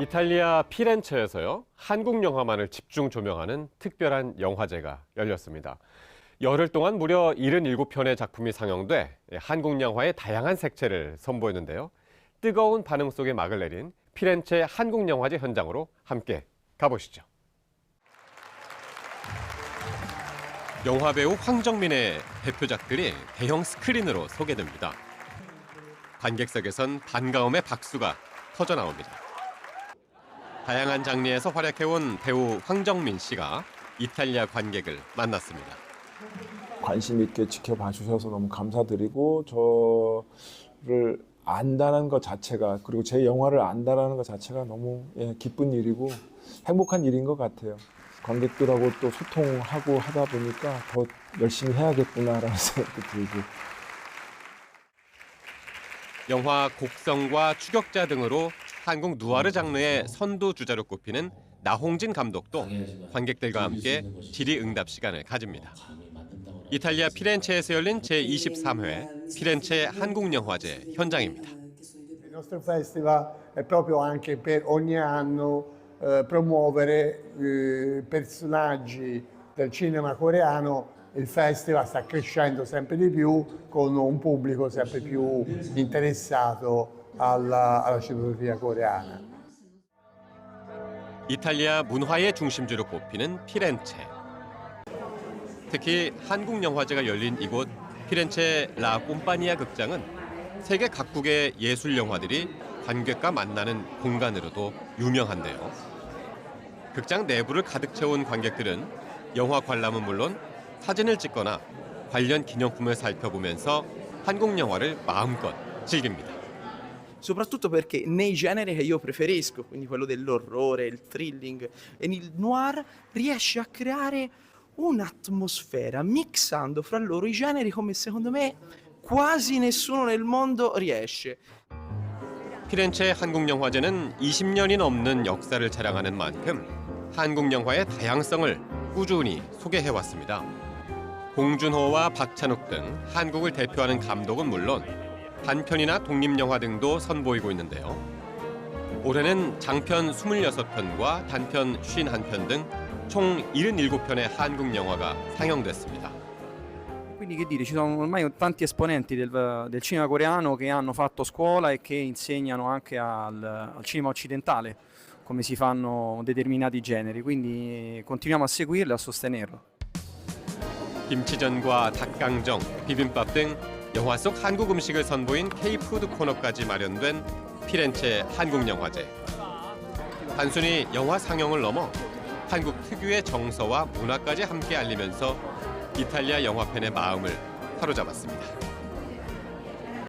이탈리아 피렌체에서요 한국 영화만을 집중 조명하는 특별한 영화제가 열렸습니다. 열흘 동안 무려 77편의 작품이 상영돼 한국 영화의 다양한 색채를 선보였는데요. 뜨거운 반응 속에 막을 내린 피렌체 한국 영화제 현장으로 함께 가보시죠. 영화 배우 황정민의 대표작들이 대형 스크린으로 소개됩니다. 관객석에선 반가움의 박수가 터져 나옵니다. 다양한 장르에서 활약해온 배우 황정민 씨가 이탈리아 관객을 만났습니다. 관심 있게 지켜봐 주셔서 너무 감사드리고 저를 안다는 것 자체가 그리고 제 영화를 안다라는 것 자체가 너무 예, 기쁜 일이고 행복한 일인 것 같아요. 관객들하고 또 소통하고 하다 보니까 더 열심히 해야겠구나라는 생각도 들고 영화 곡성과 추격자 등으로 한국 누아르 장르의 선두 주자로 꼽히는 나홍진 감독도 관객들과 함께 질의응답 시간을 가집니다. 이탈리아 피렌체에서 열린 제23회 피렌체 한국영화제 현장입니다. Il nostro festival è proprio anche per ogni anno eh, promuovere eh, personaggi del cinema coreano. Il festival sta crescendo sempre di più con un pubblico sempre più interessato alla, alla cinematografia coreana. 이탈리아 문화의 중심지로 꼽히는 피렌체. 특히 한국 영화제가 열린 이곳 피렌체 라 꼼파니아 극장은 세계 각국의 예술 영화들이 관객과 만나는 공간으로도 유명한데요. 극장 내부를 가득 채운 관객들은 영화 관람은 물론 사진을 찍거나 관련 기념품을 살펴보면서 한국 영화를 마음껏 즐깁니다. Soprattutto perché nei generi che io preferisco, quindi quello dell'orrore, il thrilling e il noir, riesce a creare un'atmosfera mixando fra loro i generi come secondo me quasi nessuno nel mondo riesce. 피렌체 한국 영화제는 20년이 넘는 역사를 자랑하는 만큼 한국 영화의 다양성을 꾸준히 소개해 왔습니다. 봉준호와 박찬욱 등 한국을 대표하는 감독은 물론 단편이나 독립영화 등도 선보이고 있는데요. 올해는 장편 26편과 단편 51편 등 총 77편의 한국 영화가 상영됐습니다. Quindi che dire, ci sono ormai tanti esponenti del, del cinema coreano che hanno fatto scuola e che insegnano anche al, al cinema occidentale come si fanno determinati generi, quindi continuiamo a seguirlo e a sostenerlo. 김치전과 닭강정, 비빔밥 등 영화 속 한국 음식을 선보인 K-푸드 코너까지 마련된 피렌체 한국영화제. 단순히 영화 상영을 넘어 한국 특유의 정서와 문화까지 함께 알리면서 이탈리아 영화팬의 마음을 사로잡았습니다.